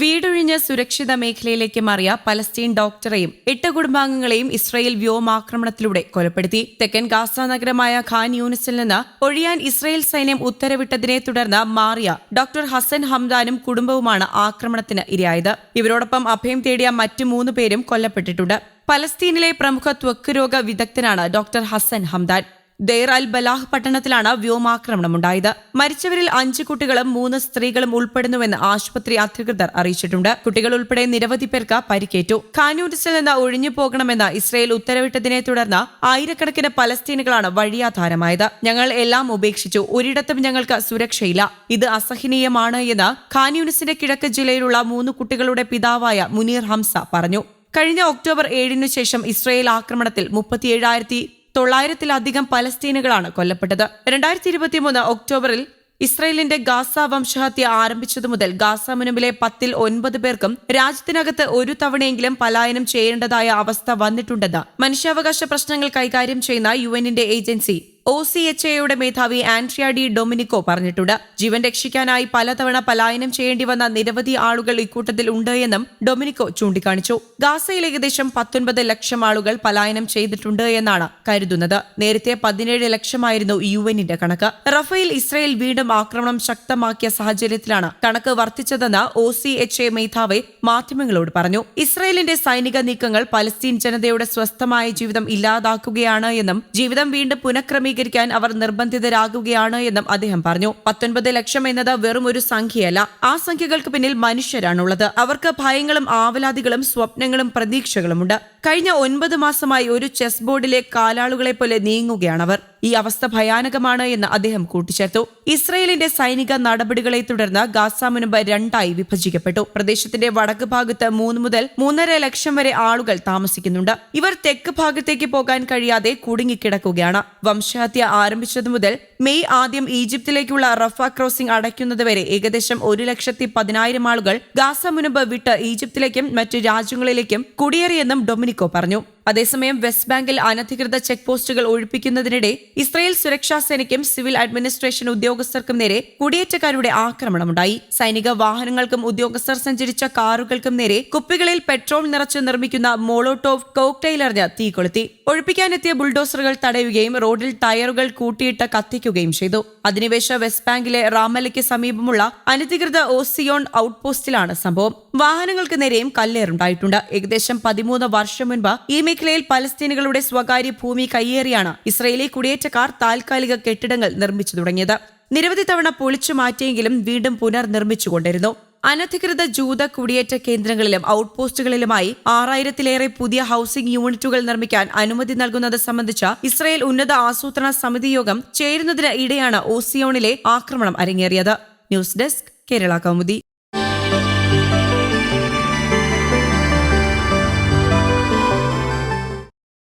വീടൊഴിഞ്ഞ് സുരക്ഷിത മേഖലയിലേക്ക് മാറിയ പലസ്തീൻ ഡോക്ടറെയും എട്ട് കുടുംബാംഗങ്ങളെയും ഇസ്രയേൽ വ്യോമാക്രമണത്തിലൂടെ കൊലപ്പെടുത്തി. തെക്കൻ ഗാസ നഗരമായ ഖാൻ യൂണിസിൽ നിന്ന് ഒഴിയാൻ ഇസ്രയേൽ സൈന്യം ഉത്തരവിട്ടതിനെ തുടർന്ന് മാറിയ ഡോക്ടർ ഹസൻ ഹംദാനും കുടുംബവുമാണ് ആക്രമണത്തിന് ഇരയായത്. ഇവരോടൊപ്പം അഭയം തേടിയ മറ്റു മൂന്ന് പേരും കൊല്ലപ്പെട്ടിട്ടുണ്ട്. പലസ്തീനിലെ പ്രമുഖ ത്വക്ക് രോഗ വിദഗ്ധനാണ് doctor Hasan Hamdan. Deir al Balah പട്ടണത്തിലാണ് വ്യോമാക്രമണമുണ്ടായത്. മരിച്ചവരിൽ അഞ്ച് കുട്ടികളും മൂന്ന് സ്ത്രീകളും ഉൾപ്പെടുന്നുവെന്ന് ആശുപത്രി അധികൃതർ അറിയിച്ചിട്ടുണ്ട്. കുട്ടികൾ ഉൾപ്പെടെ നിരവധി പേർക്ക് പരിക്കേറ്റു. ഖാനൂരിസിൽ നിന്ന് ഒഴിഞ്ഞു പോകണമെന്ന് ഇസ്രയേൽ ഉത്തരവിട്ടതിനെ തുടർന്ന് ആയിരക്കണക്കിന് പലസ്തീനുകളാണ് വഴിയാധാരമായത്. ഞങ്ങൾ എല്ലാം ഉപേക്ഷിച്ചു. ഒരിടത്തും ഞങ്ങൾക്ക് സുരക്ഷയില്ല. ഇത് അസഹനീയമാണ് എന്ന് ഖാനൂനിസിന്റെ കിഴക്ക് ജില്ലയിലുള്ള മൂന്ന് കുട്ടികളുടെ പിതാവായ മുനീർ ഹംസ പറഞ്ഞു. കഴിഞ്ഞ ഒക്ടോബർ ഏഴിനു ശേഷം ഇസ്രയേൽ ആക്രമണത്തിൽ മുപ്പത്തിയേഴായിരത്തി തൊള്ളായിരത്തിലധികം പലസ്തീനുകളാണ് കൊല്ലപ്പെട്ടത്. രണ്ടായിരത്തി ഇരുപത്തിമൂന്ന് ഒക്ടോബറിൽ ഇസ്രയേലിന്റെ ഗാസ വംശഹത്യ ആരംഭിച്ചതു മുതൽ ഗാസ മുനമ്പിലെ പത്തിൽ ഒൻപത് പേർക്കും രാജ്യത്തിനകത്ത് ഒരു തവണയെങ്കിലും പലായനം ചെയ്യേണ്ടതായ അവസ്ഥ വന്നിട്ടുണ്ടെന്ന് മനുഷ്യാവകാശ പ്രശ്നങ്ങൾ കൈകാര്യം ചെയ്യുന്ന U agency O C H എയുടെ മേധാവി ആൻഡ്രിയ ഡി ഡൊമിനിക്കോ പറഞ്ഞിട്ടുണ്ട്. ജീവൻ രക്ഷിക്കാനായി പലതവണ പലായനം ചെയ്യേണ്ടി വന്ന നിരവധി ആളുകൾ ഇക്കൂട്ടത്തിൽ ഉണ്ട് എന്നും ഡൊമിനിക്കോ ചൂണ്ടിക്കാണിച്ചു. ഗാസയിൽ ഏകദേശം പത്തൊൻപത് ലക്ഷം ആളുകൾ പലായനം ചെയ്തിട്ടുണ്ട് എന്നാണ് കരുതുന്നത്. നേരത്തെ പതിനേഴ് ലക്ഷമായിരുന്നു യു എന്നിന്റെ കണക്ക്. റഫേൽ ഇസ്രയേൽ വീണ്ടും ആക്രമണം ശക്തമാക്കിയ സാഹചര്യത്തിലാണ് കണക്ക് വർദ്ധിച്ചതെന്ന് ഒ സി എച്ച് എ മേധാവി മാധ്യമങ്ങളോട് പറഞ്ഞു. ഇസ്രയേലിന്റെ സൈനിക നീക്കങ്ങൾ പലസ്തീൻ ജനതയുടെ സ്വസ്ഥമായ ജീവിതം ഇല്ലാതാക്കുകയാണ് എന്നും ജീവിതം വീണ്ടും പുനഃക്രമീകരിക്കും ക്രമീകരിക്കാൻ അവർ നിർബന്ധിതരാകുകയാണ് എന്നും അദ്ദേഹം പറഞ്ഞു. പത്തൊൻപത് ലക്ഷം എന്നത് വെറും ഒരു സംഖ്യയല്ല. ആ സംഖ്യകൾക്ക് പിന്നിൽ മനുഷ്യരാണുള്ളത്. അവർക്ക് ഭയങ്ങളും ആവലാതികളും സ്വപ്നങ്ങളും പ്രതീക്ഷകളുമുണ്ട്. കഴിഞ്ഞ ഒൻപത് മാസമായി ഒരു ചെസ് ബോർഡിലെ കാലാളുകളെ പോലെ നീങ്ങുകയാണവർ. ഈ അവസ്ഥ ഭയാനകമാണ് എന്ന് അദ്ദേഹം കൂട്ടിച്ചേർത്തു. ഇസ്രയേലിന്റെ സൈനിക നടപടികളെ തുടർന്ന് ഗാസ മുൻപ് രണ്ടായി വിഭജിക്കപ്പെട്ടു. പ്രദേശത്തിന്റെ വടക്ക് ഭാഗത്ത് മൂന്ന് മുതൽ മൂന്നര ലക്ഷം വരെ ആളുകൾ താമസിക്കുന്നുണ്ട്. ഇവർ തെക്ക് ഭാഗത്തേക്ക് പോകാൻ കഴിയാതെ കുടുങ്ങിക്കിടക്കുകയാണ്. വംശഹത്യ ആരംഭിച്ചതു മുതൽ മെയ് ആദ്യം ഈജിപ്തിലേക്കുള്ള റഫ ക്രോസിംഗ് അടയ്ക്കുന്നതുവരെ ഏകദേശം ഒരു ലക്ഷത്തി പതിനായിരം ആളുകൾ ഗാസ മുൻപ് വിട്ട് ഈജിപ്തിലേക്കും മറ്റ് രാജ്യങ്ങളിലേക്കും കുടിയേറിയെന്നും ഡൊമിനിക്കോ പറഞ്ഞു. അതേസമയം വെസ്റ്റ് ബാങ്കിൽ അനധികൃത ചെക്ക് പോസ്റ്റുകൾ ഒഴിപ്പിക്കുന്നതിനിടെ ഇസ്രായേൽ സുരക്ഷാ സേനയ്ക്കും സിവിൽ അഡ്മിനിസ്ട്രേഷൻ ഉദ്യോഗസ്ഥർക്കും നേരെ കുടിയേറ്റക്കാരുടെ ആക്രമണമുണ്ടായി. സൈനിക വാഹനങ്ങൾക്കും ഉദ്യോഗസ്ഥർ സഞ്ചരിച്ച കാറുകൾക്കും നേരെ കുപ്പികളിൽ പെട്രോൾ നിറച്ച് നിർമ്മിക്കുന്ന മോളോട്ടോവ് കോക്ടൈലറിഞ്ഞ് തീ കൊളുത്തി. ഒഴിപ്പിക്കാനെത്തിയ ബുൾഡോസറുകൾ തടയുകയും റോഡിൽ ടയറുകൾ കൂട്ടിയിട്ട് കത്തിക്കുകയും ചെയ്തു. അധിനിവേശ വെസ്റ്റ് ബാങ്കിലെ റാമലയ്ക്ക് സമീപമുള്ള അനധികൃത ഓസിയോൺ ഔട്ട്പോസ്റ്റിലാണ് സംഭവം. വാഹനങ്ങൾക്ക് നേരെയും കല്ലേറുണ്ടായിട്ടുണ്ട്. ഏകദേശം പതിമൂന്ന് വർഷം മുൻപ് ഈ മേഖലയിൽ പലസ്തീനുകളുടെ സ്വകാര്യ ഭൂമി കയ്യേറിയാണ് ഇസ്രയേലി കുടിയേറ്റക്കാർ താൽക്കാലിക കെട്ടിടങ്ങൾ നിർമ്മിച്ചു തുടങ്ങിയത്. നിരവധി തവണ പൊളിച്ചു മാറ്റിയെങ്കിലും വീണ്ടും പുനർനിർമ്മിച്ചുകൊണ്ടിരുന്നു അനധികൃത ജൂത കുടിയേറ്റ കേന്ദ്രങ്ങളിലും ഔട്ട് പോസ്റ്റുകളിലുമായി ആറായിരത്തിലേറെ പുതിയ ഹൌസിംഗ് യൂണിറ്റുകൾ നിർമ്മിക്കാൻ അനുമതി നൽകുന്നത് സംബന്ധിച്ച ഇസ്രയേൽ ഉന്നത ആസൂത്രണ സമിതി യോഗം ചേരുന്നതിന് ഇടെയാണ് ഓസിയോണിലെ ആക്രമണം അരങ്ങേറിയത്. News desk Kerala Kaumudi.